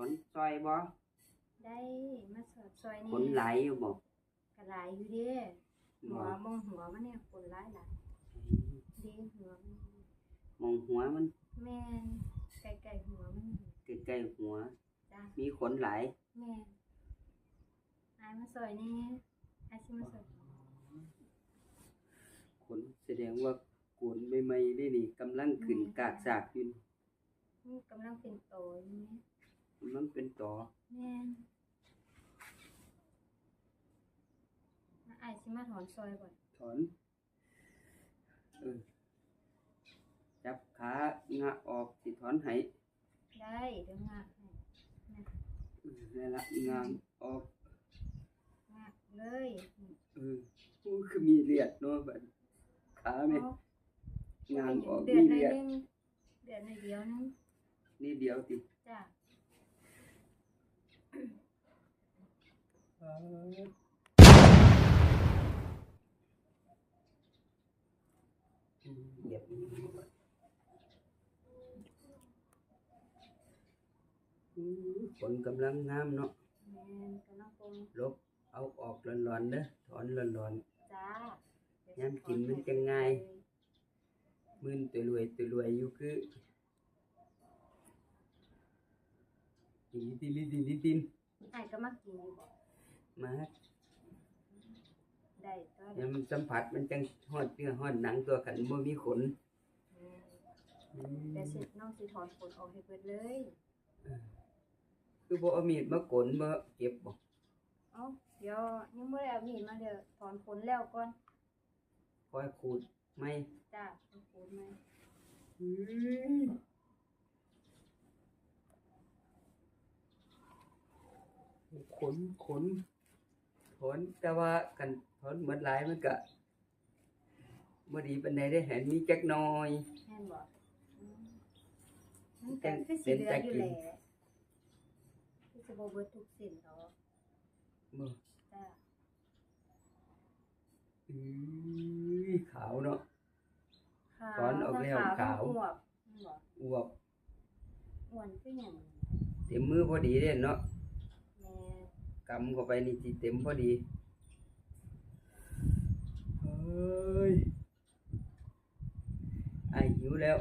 อนซอยบ่ได้มาสอดซอยขนไหลายอยู่บ่กระหลายอยู่เด้หับ่วมองหัวมันเนี่ยขนหลายหลายเด้หัวมันมองหัวมัน แม่นไก่ไก่หัวมันใกล้ๆหัวจ้ามีขนหลายแม่นอายมาซอยนี่อายสิมาซอยขนแสดงว่าโกนใหม่ๆได้นี่กำลังขึ้นกากสากอยู่นี่นี่กำลังเป็นโตอยู่นี่กำลังเป็นต่อแม่นอายสิมาถอนซอยก่อนถอน เออ จับขางะออกสิถอนให้ได้เดี๋ยวงากให้เออนั่นละงามออก งากเลยเออโอ้คือมีเลือดเนาะบัดขาแม่เอางามออกเดือมีนหน่อยเลือดนึงเดือนหน่อยเดียวนึงนี่เดียวติจ้า อืม เหยียบนี่ก่อนอืมฝนกำลังงามเนาะแม่นกำลังปรุงลบเอาออกร้อนๆเด้อถอนร้อนจ้าย้ำกินมันจะง่ายๆมึนตัวรวยตัวรวยอยู่คือติลิติลิติลิติน ไอ้ายก็มากินอยู่บ่ มาได้ก็เนี่ยมันสัมผัสมันจังฮอดเนื้อฮอดหนังตัวขันบ่มีขนอืมแต่สิน้องสิถอนขนออกให้เบิดเลยคือบ่เอามีดมากนบ่เก็บบ่เอ้าเดี๋ยวยังบ่ได้เอามีดมาเดี๋ยวถอนขนแล้วก่อนคอยขูดไหมจ้าถอนขนมาอืมขนขน ถอนแต่ว่ากันถอนเหมือนหลายมันก็บ่ดีปานใดได้เห็นมีจักหน่อยแม่นบ่อืมมันก็คือสิเหลืออยู่แหละคือสิบ่เบิดทุกสิ้นดอกบ่จ้าอือขาวเนาะ ขาวถอนออกแล้วทั้งขาว ทั้งอวบแม่นบ่อวบอ้วนคือหยัง เต็มมือพอดีเด้เนาะแม่ กำเข้าไปนี่สิเต็มพอดีเฮ้ยไอายหิวแล้ว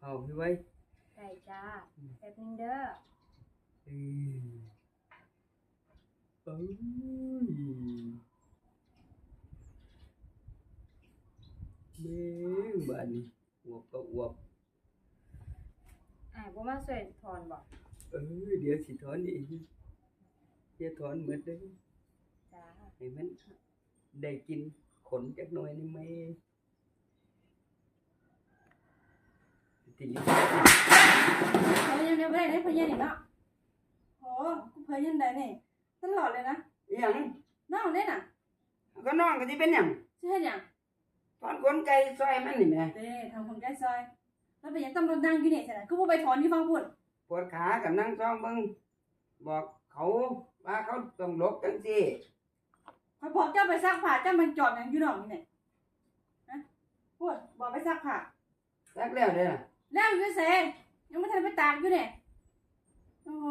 เอาพี่ไว้ได้จ้าแป๊บนึงเด้ออืมเอ้ยแม่งบ้านนี้อวบก็อวบอ่าบ่มาช่วยถอนบ่เออเดี๋ยวสิถอนอีก เดี๋ยวถอนหมดเลยจ้าให้มันได้กินขนจักหน่อยนี่ไหมทีนี้เพยยังไม่ได้ได้เพยยังนี่เนาะโอ้กูเพยยังได้นี่ตลอดเลยนะอหย่างน้องได้น่ะก็น้องก็สิเป็นหยังชื่อหยังถอนขนไก่ซอยมันนี่แหม่เด้ทำคนใกล้ซอย แล้วเป็นยังตำรวจนั่งอยู่นี่ใช่ไหมกูบ่ไปถอนอยู่ฟังพูดปวดขากับนั่งซ้อมเบิ่งบอกเขา ว่าเขาต้องหลบจังซี่พอบอกเจ้าไปซักผ้าเจ้ามันจอดหยังอยู่น้องนี่นะพูดบอกไปซักผ้าซักแล้วเด้อแล้วอยู่เซ่ยังไม่ทันไปตากอยู่เนี่ยโอ้โห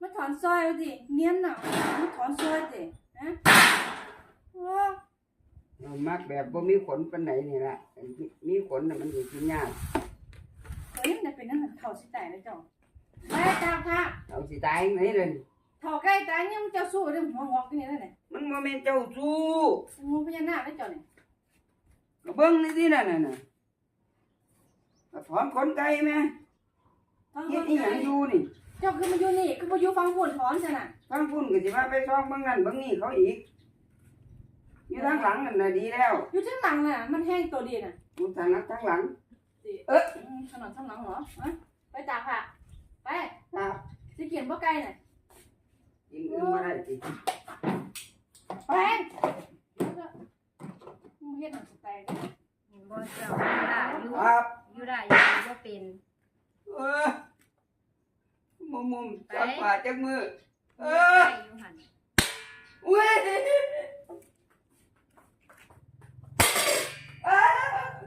มาถอนซอยเอาดิเนียนน่ะมาถอนซอยดินะโอ้เรามักแบบบ่มีขนปานไหนนี่ล่ะมีขนน่ะมันสิกินยากเฮ้ยมันเป็นนั่นน่ะเท่าสิแตกเลยเจ้าไปตากผ้าเอาสิตายจังไหนเลย เท่าใกล้ตายเนี่ยมันเจ้าสู้เรื่องหัวงอกนี่นั่นแหละมันบ่แม่นเจ้าสู้งูพญานาคได้เจ้าเนี่ยก็เบิ่งนี่สินั่นน่ะน่ะก็ถอนขนไก่แม่ทั้งเฮ็คดนอีหยังอยู่นี่เจ้าคือมาอยู่นี่คือมาอยู่ฟังพูดถอนใช่น่ะทางพุ่นก็สิว่าไปซองเบิ่งนั่นเบิ่งนี่เขาอีก อยู่ทางหลังนั่นน่ะดีแล้วอยู่ข้างหลังน่ะ มันแห้งตัวดีน่ะอยู่ทางนักทางหลังอืมถนนข้างหลังเหรอฮะไปตากผ้าไปครับ สิเขียนบ่ไกลน่ะ กินอื่นบ่ได้สิไปมึงเฮ็ดหนังสแตกเห็นบ่เจ้าอยู่ได้อยู่ครับอยู่ได้อยู่บ่เป็นเออมุมมุมจักป่าจักมือเอออยู่หันอุ้ยอ้าว